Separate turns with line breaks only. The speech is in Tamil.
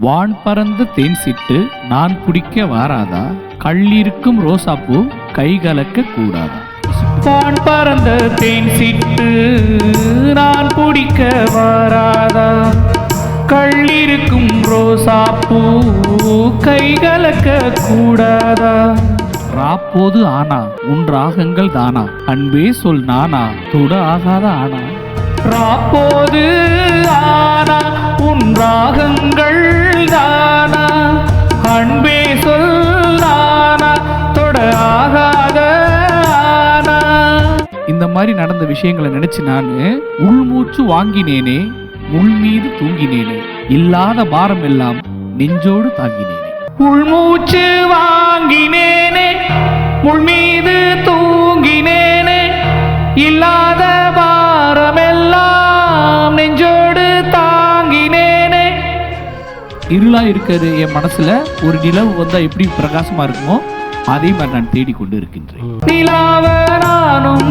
வான் பறந்து தேன் சிட்டு நான் குடிக்க வாராதா? கள்ளிருக்கும் ரோசாப்பூ கைகலக்க கூடாதா? வான் பறந்த தேன் சிட்டு நான் குடிக்க வாராதா? கள்ளிருக்கும் ரோசாப்பூ கை கலக்க கூடாதா? ராப்போது ஆனா உன் ராகங்கள் தானா? அன்பே சொல் நானா தொட ஆகாத ஆனா? ராப்போது ஆனா உன் ராகங்கள் தானா அன்பே சொல்றானா? தொட ஆகாத இந்த மாதிரி நடந்த விஷயங்களை நினைச்சு நான் உள்மூச்சு வாங்கினேனே உள் மீது தூங்கினேனே இல்லாத பாரம் எல்லாம் நெஞ்சோடு தாங்கினேனே. உள்மூச்சு வாங்கினேனே உள் மீது தூங்கினேனே இல்லா இருளா இருக்கிறது என் மனசுல ஒரு நிலவு வந்தா எப்படி பிரகாசமா இருக்குமோ அதே மாதிரி நான் தேடிக்கொண்டு இருக்கின்றேன். நிலாவ நானும்